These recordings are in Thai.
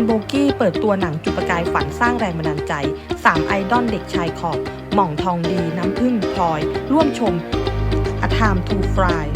นโบกี้เปิดตัวหนังจุดประกายฝันสร้างแรงบันดาลใจ 3 ไอดอลเด็กชายขอบ หม่องทองดี น้ำพึ่งพลอย ร่วมชม A Time to Fly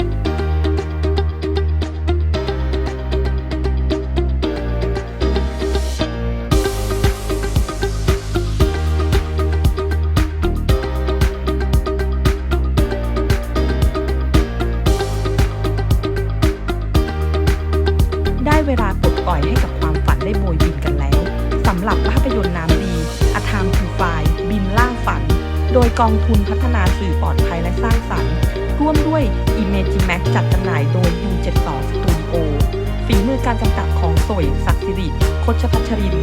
องทุนพัฒนาสื่อปลอดภัยและสร้างสรรค์ ร่วมด้วย Imagimax จัดจำหน่ายโดย U72 Studio ฝีมือการกำกับของสวยศักดิ์สิริโคชพัชริน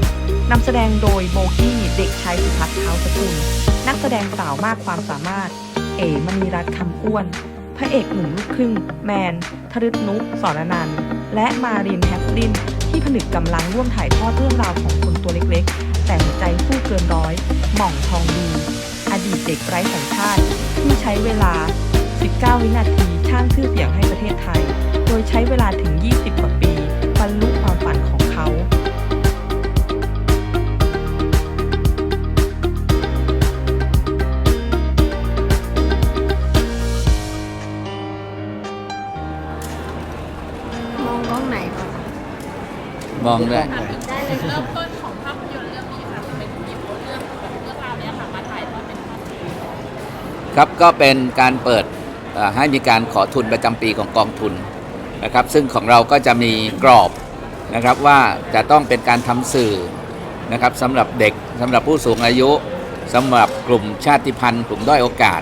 นำแสดงโดยโบกี้เด็กชายสุพัฒน์เท้าสกุล นักแสดงสาวมากความสามารถ เอ๋มณีรัตน์คำอ้วน พระเอกหนุ่มลูกครึ่ง แมน ทรึตนุสรนันและมารินแฮฟลิน ที่ผนึกกำลังร่วมถ่ายทอดเรื่องราวของคนตัวเล็กๆ แต่หัวใจสู้เกินร้อย หม่องทองดี อดีตเด็กไร้สัญชาติ ที่ใช้เวลา 19 วินาทีสร้างชื่อเสียงให้ประเทศไทย โดยใช้เวลาถึง 20 กว่าปี มองด้วยได้เลยเริ่มต้นของภาพยนตร์เรื่องนี้ค่ะทำไมถึงหยิบเอาเรื่องของเรื่องราวเนี้ยค่ะมาถ่ายทอดเป็นภาพยนตร์ครับก็เป็นการเปิดเอ่อให้มีการขอทุนประจำปีของกองทุนนะครับ ซึ่งของเราก็จะมีกรอบนะครับว่าจะต้องเป็นการทำสื่อนะครับสำหรับเด็กสำหรับผู้สูงอายุสำหรับกลุ่มชาติพันธุ์กลุ่มด้อยโอกาส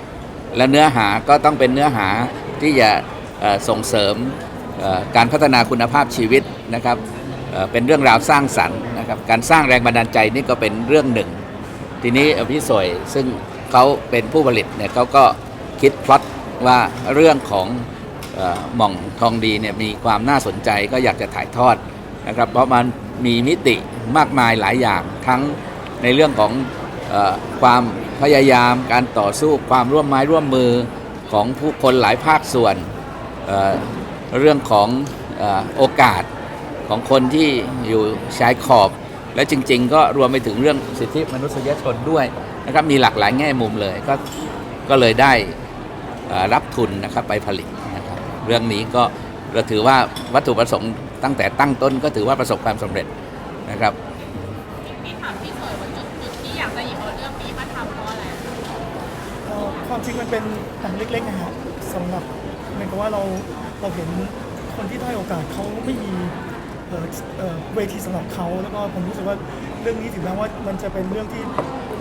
และเนื้อหาก็ต้องเป็นเนื้อหาที่จะเอ่อส่งเสริมเอ่อการพัฒนาคุณภาพชีวิตนะครับ เป็นเรื่องราวสร้างสรรค์นะครับการสร้างแรงบันดาลใจนี่ก็เป็นเรื่องหนึ่ง ทีนี้พี่สวยซึ่งเขาเป็นผู้ผลิตเนี่ยเขาก็คิดพล็อตว่าเรื่องของหม่องทองดีเนี่ยมีความน่าสนใจก็อยากจะถ่ายทอดนะครับเพราะมันมีมิติมากมายหลายอย่างทั้งในเรื่องของอความพยายามการต่อสู้ความร่วมไม้ร่วมมือของผู้คนหลายภาคส่วนเเรื่องของอโอกาส ของคนที่อยู่ชายขอบ และจริง ๆ ก็รวมไปถึงเรื่องสิทธิมนุษยชนด้วยนะครับมีหลากหลายแง่มุมเลยก็ก็เลยได้เอ่อรับทุนนะครับไปผลิตนะครับเรื่องนี้ก็เราถือว่าวัตถุประสงค์ตั้งแต่ตั้งต้นก็ถือว่าประสบความสำเร็จนะครับพี่ถามพี่สวยว่าจุดจุดที่อยากจะหยิบเอาเรื่องนี้มาทำเพราะอะไรเอ่อความจริงมันเป็นหนังเล็กๆนะฮะสำหรับเหมือนกับว่าเราเราเห็นคนที่ด้อยโอกาสเขาไม่มี เอ่อเอ่อเวทีสำหรับเขาแล้วก็ผมรู้สึกว่าเรื่องนี้ถึงแม้ว่ามันจะเป็นเรื่องที่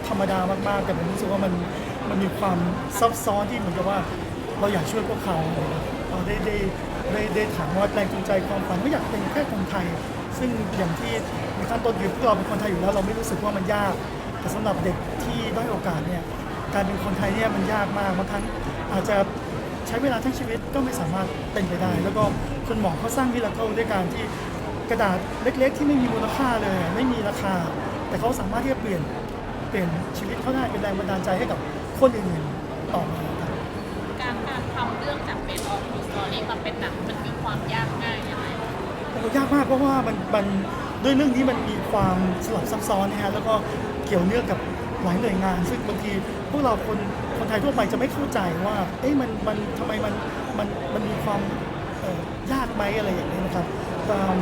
ธรรมดามากๆ แต่ผมรู้สึกว่ามันมันมีความซับซ้อนที่เหมือนกับว่าเราอยากช่วยพวกเขาเราได้ได้ได้ได้ถามว่าแรงจูงใจความฝันไม่อยากเป็นแค่คนไทย ซึ่งอย่างที่ในขั้นต้นคือพวกเราเป็นคนไทยอยู่แล้วเราไม่รู้สึกว่ามันยาก แต่สำหรับเด็กที่ได้อยโอกาสเนี่ยการเป็นคนไทยเนี่ยมันยากมากบางครั้งอาจจะใช้เวลาทั้งชีวิตก็ไม่สามารถเป็นไปได้ แล้วก็คุณหมอเขาสร้างวิลาเคิลด้วยการที่ กระดาษเล็ก ๆ ที่ไม่มีมูลค่าเลย ไม่มีราคา แต่เขาสามารถที่จะเปลี่ยนเปลี่ยนชีวิตเขาได้เป็นแรงบันดาลใจให้กับคนอื่นๆต่อมาครับการการทำเรื่องจากเบสออฟทูสตอรี่มาเป็นหนังมันมีความยากง่ายยังไงโอ้ยากมากเพราะว่ามันมันด้วยเรื่องนี้มันมีความสลับซับซ้อนนะฮะแล้วก็เกี่ยวเนื่องกับหลายหน่วยงาน ซึ่งบางทีพวกเราคนคนไทยทั่วไปจะไม่เข้าใจว่าเอ๊ะมันมันทำไมมันมันมันมีความเอ่อยากไหมอะไรอย่างนี้นะครับเอิ่ม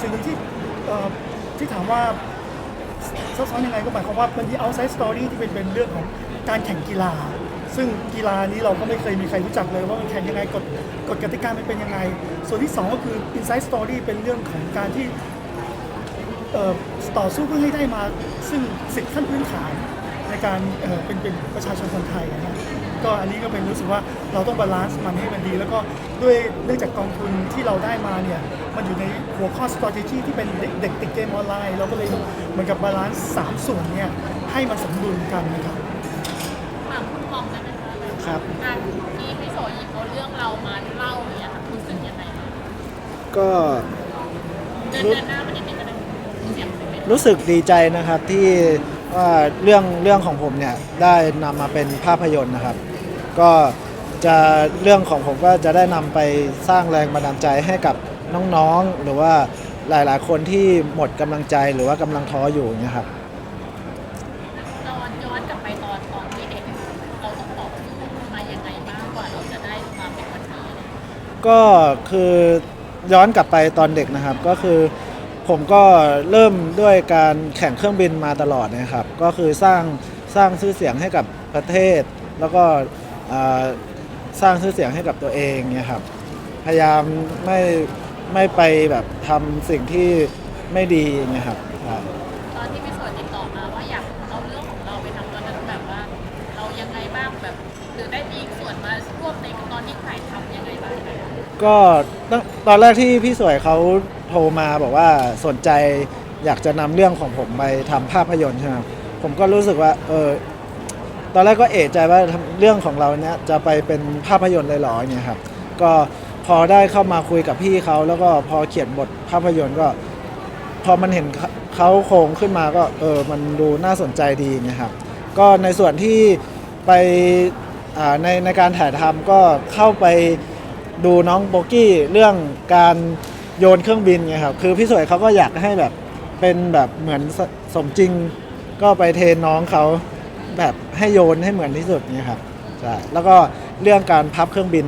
สิ่งหนึ่งที่เอ่อที่ถามว่าซับซ้อนยังไงก็หมายความว่ามันมี outside story ที่เป็นเป็นเรื่องของการแข่งกีฬา ซึ่งกีฬานี้เราก็ไม่เคยมีใครรู้จักเลยว่ามันแข่งยังไงกฎกฎกติกามันเป็นยังไง ส่วนที่สองก็คือ inside story เป็นเรื่องของการที่เอ่อต่อสู้เพื่อให้ได้มา ซึ่งสิทธิขั้นพื้นฐานในการเอ่อเป็นเป็นประชาชนคนไทยนะฮะ ก็อันนี้ก็เป็นรู้สึกว่าเราต้องบาลานซ์มันให้มันดี แล้วก็ด้วยเนื่องจากกองทุนที่เราได้มาเนี่ยมันอยู่ในหัวข้อ strategy ที่เป็นเด็กเด็กติดเกมออนไลน์ เราก็เลยเหมือนกับบาลานซ์สามส่วนเนี่ยให้มันสมดุลกันนะครับถามคุณมองได้ไหมคะครับการที่พี่สวยหยิบเอาเรื่องเรามาเล่าอย่างเงี้ยค่ะรู้สึกยังไงบ้างก็เดินเดินหน้ามานิดนึงก็ได้เสียงเป็น รู้สึกดีใจนะครับที่ ว่าเรื่องเรื่องของผมเนี่ยได้นำมาเป็นภาพยนตร์นะครับ ก็จะเรื่องของผมก็จะได้นำไปสร้างแรงบันดาลใจให้กับน้องๆ หรือว่าหลายๆ คนที่หมดกำลังใจหรือว่ากำลังท้ออยู่อย่างเงี้ยครับ ตอนย้อนกลับไปตอนตอนที่เด็กอะเราต้องต่อสู้มายังไงบ้างกว่าเราจะได้มาเป็นวันนี้เนี่ยก็คือย้อนกลับไปตอนเด็กนะครับ ก็คือ ผมก็เริ่มด้วยการแข่งเครื่องบินมาตลอดนะครับ ก็คือสร้างสร้างชื่อเสียงให้กับประเทศ แล้วก็อ่าสร้างชื่อเสียงให้กับตัวเองเนี่ยครับ พยายามไม่ไม่ไปแบบทำสิ่งที่ไม่ดีเนะครับใช่ตอนที่พี่สวยติดต่อมาว่าอยากเอาเรื่องของเราไปทำตอนนั้นแบบว่า เรายังไงบ้างแบบหรือได้มีส่วนมาร่วมในตอนที่ถ่ายทำยังไงบ้างคะก็ตั้งตอนแรกที่พี่สวยเขา โทรมาบอกว่าสนใจอยากจะนำเรื่องของผมไปทำภาพยนตร์ใช่ไหมครับผมก็รู้สึกว่าเออตอนแรกก็เอะใจว่าทำเรื่องของเราเนี้ยจะไปเป็นภาพยนตร์เลยเหรอเนี่ยครับก็พอได้เข้ามาคุยกับพี่เขาแล้วก็พอเขียนบทภาพยนตร์ก็ พอมันเห็นเขาเขาโครงขึ้นมาก็เออมันดูน่าสนใจดีนะครับ ก็ในส่วนที่ไปอ่าในในการถ่ายทำก็เข้าไปดูน้องโบกี้เรื่องการ โยนเครื่องบินไงครับ คือพี่สวยเขาก็อยากให้แบบเป็นแบบเหมือนสสมจริง ก็ไปเทรนน้องเขาแบบให้โยนให้เหมือนที่สุดเนี่ยครับใช่แล้วก็เรื่องการพับเครื่องบิน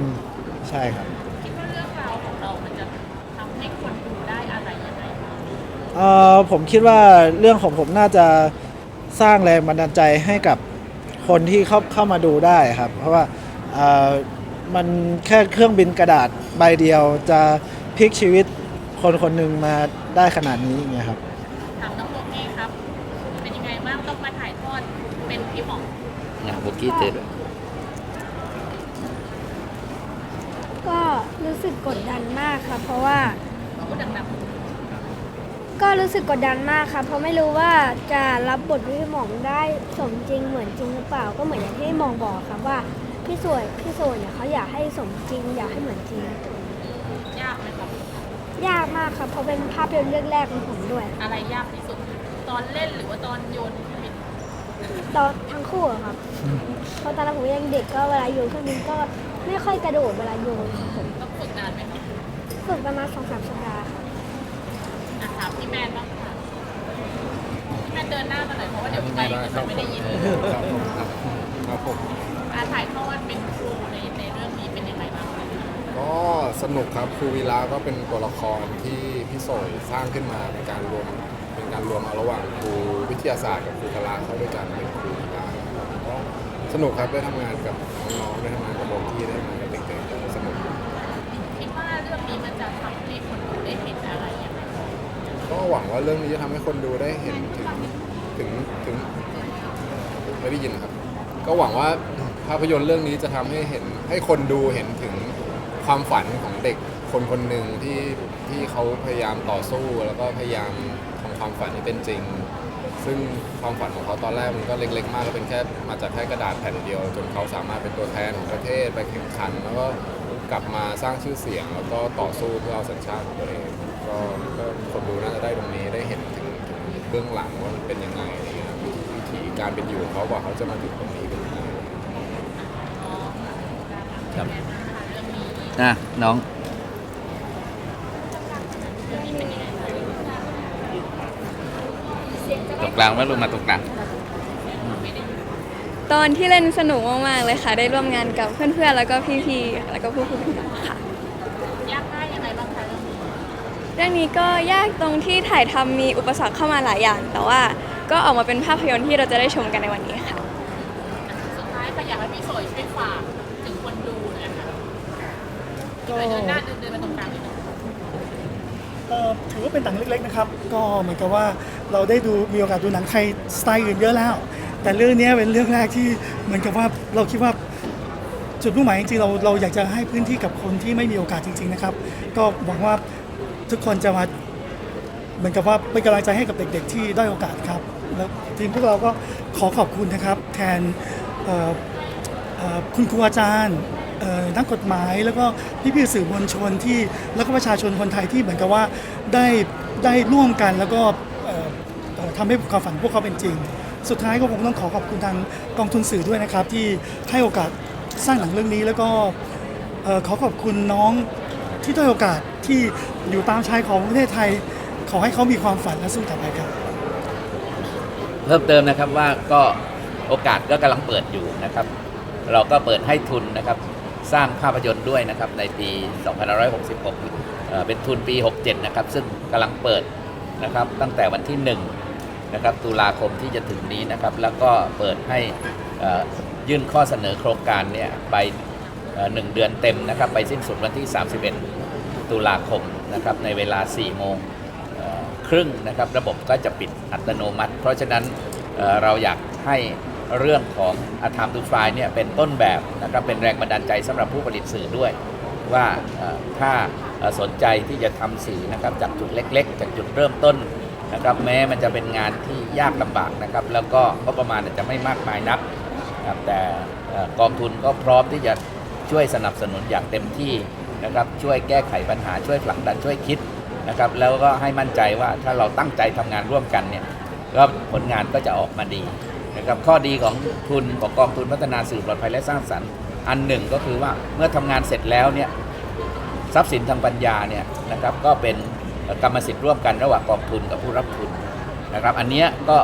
ใช่ครับ คิดว่าเรื่องราวของเรามันจะทำให้คนดูได้อะไรยังไงบ้างเอ่อผมคิดว่าเรื่องของผมน่าจะสร้างแรงบันดาลใจให้กับคนที่เข้าเข้ามาดูได้ครับ เพราะว่าเอ่อมันแค่เครื่องบินกระดาษใบเดียวจะพลิกชีวิต คนคนหนึ่งมาได้ขนาดนี้อย่างเงี้ยครับ ถามน้องโบกี้ครับ เป็นยังไงบ้างต้องมาถ่ายทอดเป็นพี่หมองนะบุกี้เจอด้วยก็รู้สึกกดดันมากค่ะ เพราะว่าพูดดังก็รู้สึกกดดันมากค่ะเพราะไม่รู้ว่าจะรับบทพี่หมองได้สมจริงเหมือนจริงหรือเปล่าก็เหมือนอย่างที่หมองบอกครับว่าพี่สวยพี่สวยเนี่ยเขาอยากให้สมจริง อยากให้เหมือนจริง ๆยากไหมครับ ยากมากครับเพราะเป็นภาพยนตร์เรื่องแรกของผมด้วย อะไรยากที่สุด ตอนเล่นหรือว่าตอนโยนเครื่องบินตอนทั้งคู่อะครับเพราะตอนนั้นผมยังเด็กก็เวลาโยนเครื่องบินก็ไม่ค่อยกระโดดเวลาโยนครับผมต้องฝึกนานไหมครับฝึกประมาณสองสามสัปดาห์ครับอะถามพี่แมนบ้างค่ะพี่แมนเดินหน้ามาหน่อยเพราะว่าเดี๋ยวพี่ไปจะไม่ได้ยินครับผมครับครับผมการถ่ายทอดเป็นครู ก็สนุกครับครูวีระก็เป็นตัวละครที่พี่โสยสร้างขึ้นมาเป็นการรวมเป็นการรวมเอาระหว่างครูวิทยาศาสตร์กับครูพละเข้าด้วยกันเป็นครูวีระครับก็สนุกครับได้ทำงานกับน้องๆได้ทำงานกับโบกี้ได้ทำงานกับเด็กๆสนุก คิดว่าเรื่องนี้มันจะทำให้คนดูได้เห็นอะไรยังไงก็หวังว่าเรื่องนี้จะทำให้คนดูได้เห็นถึงถึงถึงไม่ได้ยินนะครับ ก็หวังว่าภาพยนตร์เรื่องนี้จะทำให้เห็นให้คนดูเห็นถึง ความฝันของเด็กคนคนหนึ่งที่ที่เขาพยายามต่อสู้แล้วก็พยายามทำความฝันให้เป็นจริง ซึ่งความฝันของเขาตอนแรกมันก็เล็ก ๆ มากก็เป็นแค่มาจากแค่กระดาษแผ่นเดียว จนเขาสามารถเป็นตัวแทนของประเทศไปแข่งขัน แล้วก็กลับมาสร้างชื่อเสียง แล้วก็ต่อสู้เพื่อเอาสัญชาติของตัวเองก็ก็คนดูน่าจะได้ตรงนี้ได้เห็นถึงถึงเบื้องหลังว่ามันเป็นยังไงอะไรเงี้ยวิถีการเป็นอยู่ของเขากว่าเขาจะมาถึงตรงนี้เป็นยังไงครับ องนี้นะน้อง ตรงกลางไหมลงมาตรงกลางตอนที่เล่นสนุกมากๆเลยค่ะ ได้ร่วมงานกับเพื่อนๆ แล้วก็พี่ๆ แล้วก็ผู้คุมกับค่ะ ยากง่ายยังไงบ้างคะเรื่องนี้เรื่องนี้ก็ยากตรงที่ถ่ายทำมีอุปสรรคเข้ามาหลายอย่าง แต่ว่าก็ออกมาเป็นภาพยนตร์ที่เราจะได้ชมกันในวันนี้ค่ะ สุดท้ายค่ะอยากให้พี่สวยช่วยฝากถึงคนดูหนะคะ ก็ เดินหน้าเดินเดินมาตรงกลางนิดนึงเอ่อถือว่าเป็นหนังเล็กๆนะครับ ก็เหมือนกับว่าเราได้ดูมีโอกาสดูหนังไทยสไตล์อื่นเยอะแล้ว แต่เรื่องเนี้ยเป็นเรื่องแรกที่เหมือนกับว่าเราคิดว่าจุดมุ่งหมายจริงๆเราเราอยากจะให้พื้นที่กับคนที่ไม่มีโอกาสจริง ๆนะครับ ก็หวังว่าทุกคนจะมาเหมือนกับว่าเป็นกำลังใจให้กับเด็กๆ ที่ด้อยโอกาสครับ แล้วทีมพวกเราก็ขอขอบคุณนะครับ แทนเอ่อเอ่อคุณครูอาจารย์ นักกฎหมายแล้วก็พี่ๆสื่อมวลชนที่แล้วก็ประชาชนคนไทยที่เหมือนกับว่าได้ได้ร่วมกันแล้วก็ทำให้ความฝันพวกเขาเป็นจริง สุดท้ายก็คงต้องขอขอบคุณทางกองทุนสื่อด้วยนะครับ ที่ให้โอกาสสร้างหนังเรื่องนี้ แล้วก็ขอขอบคุณน้องที่ได้โอกาสที่อยู่ตามชายของประเทศไทย ขอให้เขามีความฝันและสู้ต่อไปครับ เพิ่มเติมนะครับว่าก็โอกาสก็กำลังเปิดอยู่นะครับ เราก็เปิดให้ทุนนะครับ สร้างภาพยนตร์ด้วยนะครับในปี 2566 เป็นทุนปี 67 นะครับ ซึ่งกำลังเปิดนะครับตั้งแต่วันที่ 1 นะครับ ตุลาคมที่จะถึงนี้นะครับ แล้วก็เปิดให้ยื่นข้อเสนอโครงการเนี่ยไปเอ่อหนึ่งเดือนเต็มนะครับ ไปสิ้นสุดวันที่ 31 ตุลาคมนะครับในเวลา 4 โมงครึ่งนะครับ ระบบก็จะปิดอัตโนมัติ เพราะฉะนั้นเอ่อเราอยากให้ เรื่องของอาธรรมดูฟายเนี่ยเป็นต้นแบบนะครับเป็นแรงบันดาลใจสำหรับผู้ผลิตสื่อด้วย ว่าถ้าสนใจที่จะทำสื่อนะครับจากจุดเล็ก ๆ จากจุดเริ่มต้นนะครับแม้มันจะเป็นงานที่ยากลำบากนะครับแล้วก็งบประมาณอาจจะไม่มากมายนักนะครับแต่กองทุนก็พร้อมที่จะช่วยสนับสนุนอย่างเต็มที่นะครับช่วยแก้ไขปัญหาช่วยผลักดันช่วยคิดนะครับแล้วก็ให้มั่นใจว่าถ้าเราตั้งใจทำงานร่วมกันเนี่ยก็ผลงานก็จะออกมาดี นะครับข้อดีของทุนของกองทุนพัฒนาสื่อปลอดภัยและสร้างสรรค์ อันหนึ่งก็คือว่าเมื่อทำงานเสร็จแล้วเนี่ยทรัพย์สินทางปัญญาเนี่ยนะครับก็เป็นกรรมสิทธิ์ร่วมกันระหว่างกองทุนกับผู้รับทุนนะครับ อันเนี้ยก็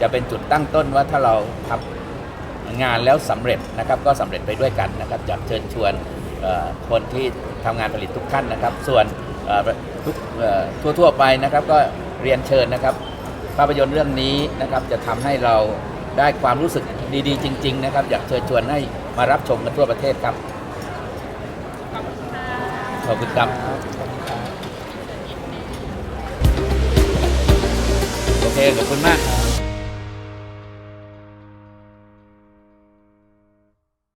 จะเป็นจุดตั้งต้นว่าถ้าเราทำงานแล้วสำเร็จนะครับก็สำเร็จไปด้วยกันนะครับอยากเชิญชวนคนที่ทำงานผลิตทุกท่านนะครับ ส่วนทุกเอ่อทั่วๆไปนะครับก็เรียนเชิญนะครับภาพยนตร์เรื่องนี้นะครับจะทำให้เรา ได้ความรู้สึกดีๆ จริง ๆ นะครับ อยากเชิญชวนให้มารับชมกันทั่วประเทศครับ ขอบคุณครับโอเคขอบคุณมาก